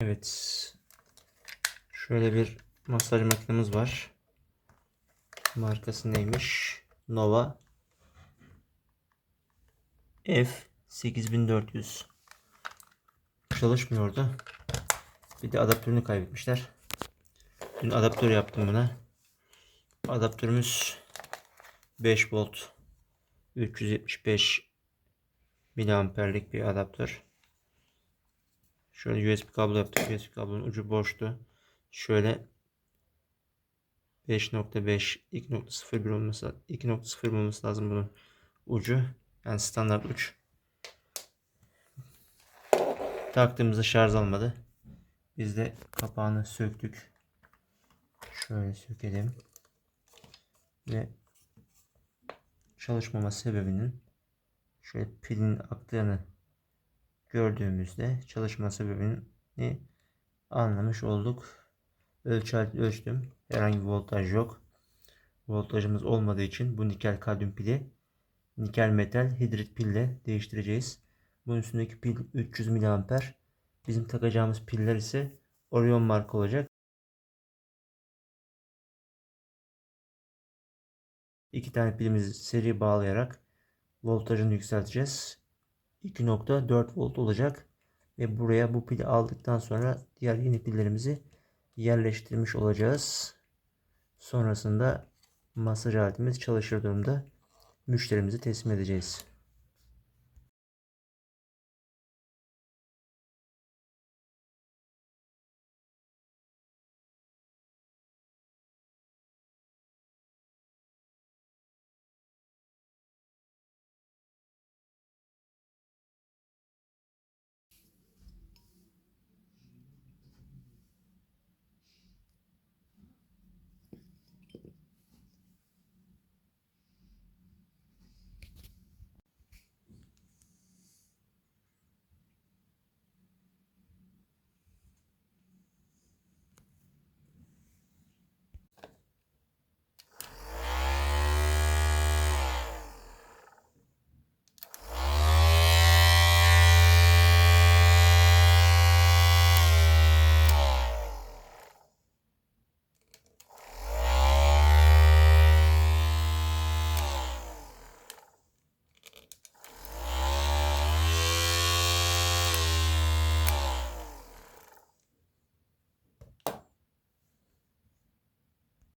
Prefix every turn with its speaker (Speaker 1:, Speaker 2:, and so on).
Speaker 1: Evet. Şöyle bir masaj makinemiz var. Markası neymiş? Nova F8400 çalışmıyordu. Bir de adaptörünü kaybetmişler. Dün adaptör yaptım buna. Adaptörümüz 5 volt 375 miliamperlik bir adaptör. Şöyle USB kablo yaptık. USB kablonun ucu boştu. Şöyle 5.5 2.01 olması 2.0 olması lazım bunun ucu. Yani standart uç. Taktığımızda şarj almadı. Biz de kapağını söktük. Şöyle sökelim. Ve çalışmama sebebinin şöyle pilin aktığını gördüğümüzde çalışma sebebini anlamış olduk. Ölçer ölçtüm. Herhangi bir voltaj yok. Voltajımız olmadığı için bu nikel kadmiyum pili nikel metal hidrit pille değiştireceğiz. Bunun üstündeki pil 300 mAh. Bizim takacağımız piller ise Orion marka olacak. İki tane pilimizi seri bağlayarak voltajını yükselteceğiz. 2.4 volt olacak. Ve buraya bu pili aldıktan sonra diğer yeni pillerimizi yerleştirmiş olacağız. Sonrasında masaj aletimiz çalışır durumda müşterimizi teslim edeceğiz.